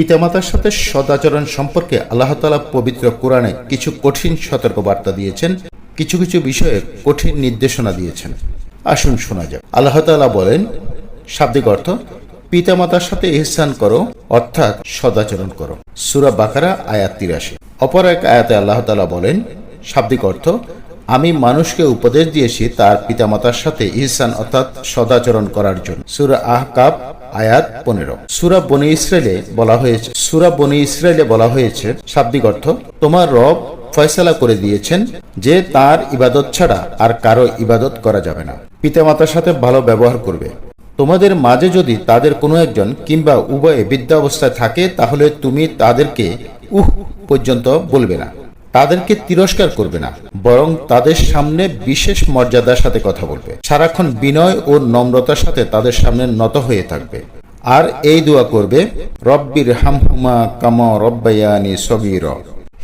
পিতামাতার সাথে সদাচরণ সম্পর্কে আল্লাহ তালা পবিত্র কোরআনে কিছু কঠিন সতর্কবার্তা দিয়েছেন, কিছু কিছু বিষয়ে কঠিন নির্দেশনা দিয়েছেন। আসুন শোনা যাক। আল্লাহ তালা বলেন, শাব্দিক অর্থ, পিতামাতার সাথে ইহসান করো, অর্থাৎ সদাচরণ করো। সুরা বাকারা, আয়াত তিরাশি। অপর এক আয়াতে আল্লাহ তালা বলেন, শাব্দিক অর্থ, আমি মানুষকে উপদেশ দিয়েছি তার পিতামাতার সাথে ইহসান, অর্থাৎ সদাচরণ করার জন্য। সুরা আহকাব আয়াত পনেরো। সুরা বনি ইসরায়েলে বলা হয়েছে সুরা বনি ইসরায়েলে বলা হয়েছে শাব্দিক অর্থ, তোমার রব ফয়সালা করে দিয়েছেন যে তার ইবাদত ছাড়া আর কারও ইবাদত করা যাবে না। পিতামাতার সাথে ভালো ব্যবহার করবে। তোমাদের মাঝে যদি তাদের কোনো একজন কিংবা উভয়ে বিদ্যা অবস্থায় থাকে, তাহলে তুমি তাদেরকে উহ পর্যন্ত বলবে না। তাদেরকে তিরস্কার করবে না, বরং তাদের সামনে বিশেষ মর্যাদার সাথে কথা বলবে। সারাক্ষণ বিনয় ও নম্রতার সাথে তাদের সামনে নত হয়ে থাকবে। আর এই দোয়া করবে রব্বির হামহুমা কাম রব্বায়ানি সগির।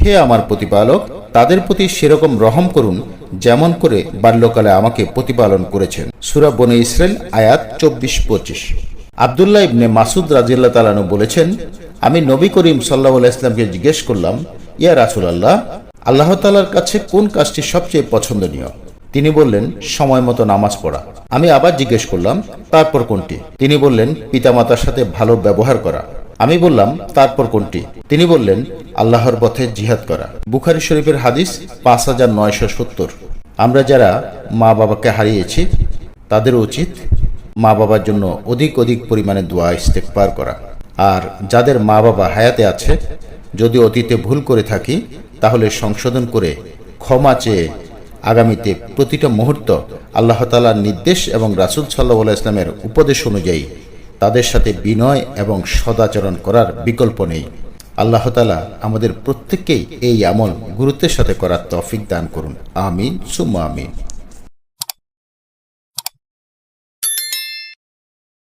হে আমার প্রতিপালক, তাদের প্রতি সেরকম রহম করুন, যেমন করে বাল্যকালে আমাকে প্রতিপালন করেছেন। সুরা বনে ইসরায়েল আয়াত চব্বিশ পঁচিশ। আবদুল্লাহ ইবনে মাসুদ রাজিল্লা তালানু বলেছেন, আমি নবী করিম সাল্লাহ ইসলামকে জিজ্ঞেস করলাম ইয়া রাসুল আল্লাহ আল্লাহ তালার কাছে কোন কাজটি সবচেয়ে পছন্দনীয়? তিনি বললেন, সময় মতো নামাজ পড়া। আমি আবার জিজ্ঞেস করলাম, তারপর কোনটি? তিনি বললেন, পিতামাতার সাথে ভালো ব্যবহার করা। আমি বললাম, তারপর কোনটি? তিনি বললেন, আল্লাহর পথে জিহাদ করা। বুখারি শরীফের হাদিস পাঁচ হাজার নয়শো সত্তর। আমরা যারা মা বাবাকে হারিয়েছি, তাদের উচিত মা বাবার জন্য অধিক অধিক পরিমাণে দোয়া ইস্তেকবার করা। আর যাদের মা বাবা হায়াতে আছে যদি অতীতে ভুল করে থাকি, তাহলে সংশোধন করে ক্ষমা চেয়ে আগামীতে প্রতিটা মুহূর্ত আল্লাহ তালার নির্দেশ এবং রাসুল সাল্লাহ ইসলামের উপদেশ অনুযায়ী তাদের সাথে বিনয় এবং সদাচরণ করার বিকল্প নেই। আল্লাহ তালা আমাদের প্রত্যেককেই এই আমল গুরুত্বের সাথে করার তফিক দান করুন। আমিন, সুম্মা আমিন।